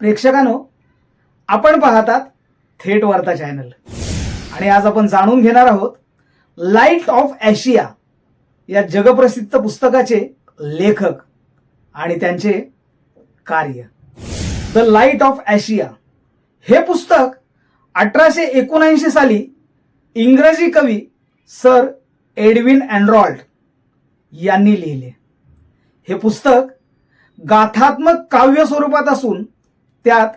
प्रेक्षकांनो आपण पाहतात थेट वार्ता चॅनल. आणि आज आपण जाणून घेणार आहोत लाइट ऑफ ॲशिया या जगप्रसिद्ध पुस्तकाचे लेखक आणि त्यांचे कार्य. द लाइट ऑफ ॲशिया हे पुस्तक अठराशे एकोणऐंशी साली इंग्रजी कवी सर एडविन अँड्रॉल्ड यांनी लिहिले. हे पुस्तक गाथात्मक काव्य स्वरूपात असून त्यात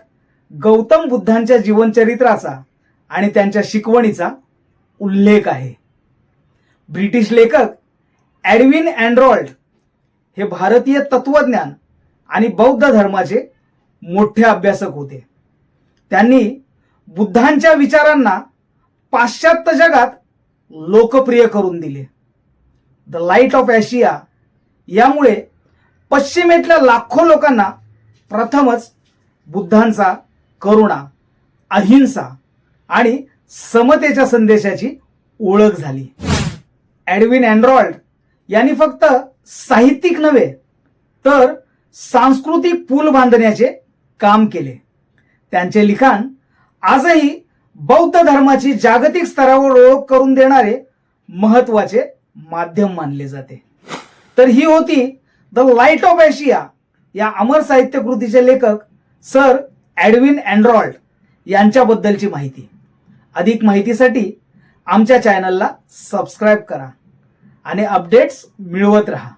गौतम बुद्धांच्या जीवनचरित्राचा आणि त्यांच्या शिकवणीचा उल्लेख आहे. ब्रिटिश लेखक ॲडविन अँड्रॉल्ड हे भारतीय तत्वज्ञान आणि बौद्ध धर्माचे मोठे अभ्यासक होते. त्यांनी बुद्धांच्या विचारांना पाश्चात्य जगात लोकप्रिय करून दिले. द लाइट ऑफ ॲशिया यामुळे पश्चिमेतल्या लाखो लोकांना प्रथमच बुद्धांचा करुणा अहिंसा आणि समतेच्या संदेशाची ओळख झाली. ॲडविन अँड्रॉल्ड यांनी फक्त साहित्यिक नव्हे तर सांस्कृतिक पूल बांधण्याचे काम केले. त्यांचे लिखाण आजही बौद्ध धर्माची जागतिक स्तरावर ओळख करून देणारे महत्त्वाचे माध्यम मानले जाते. तर ही होती द लाइट ऑफ एशिया या अमर साहित्य कृतीचे लेखक सर ॲडविन अँड्रॉल्ड यांच्याबद्दलची माहिती. अधिक माहितीसाठी आमच्या चॅनलला सबस्क्राईब करा आणि अपडेट्स मिळवत रहा.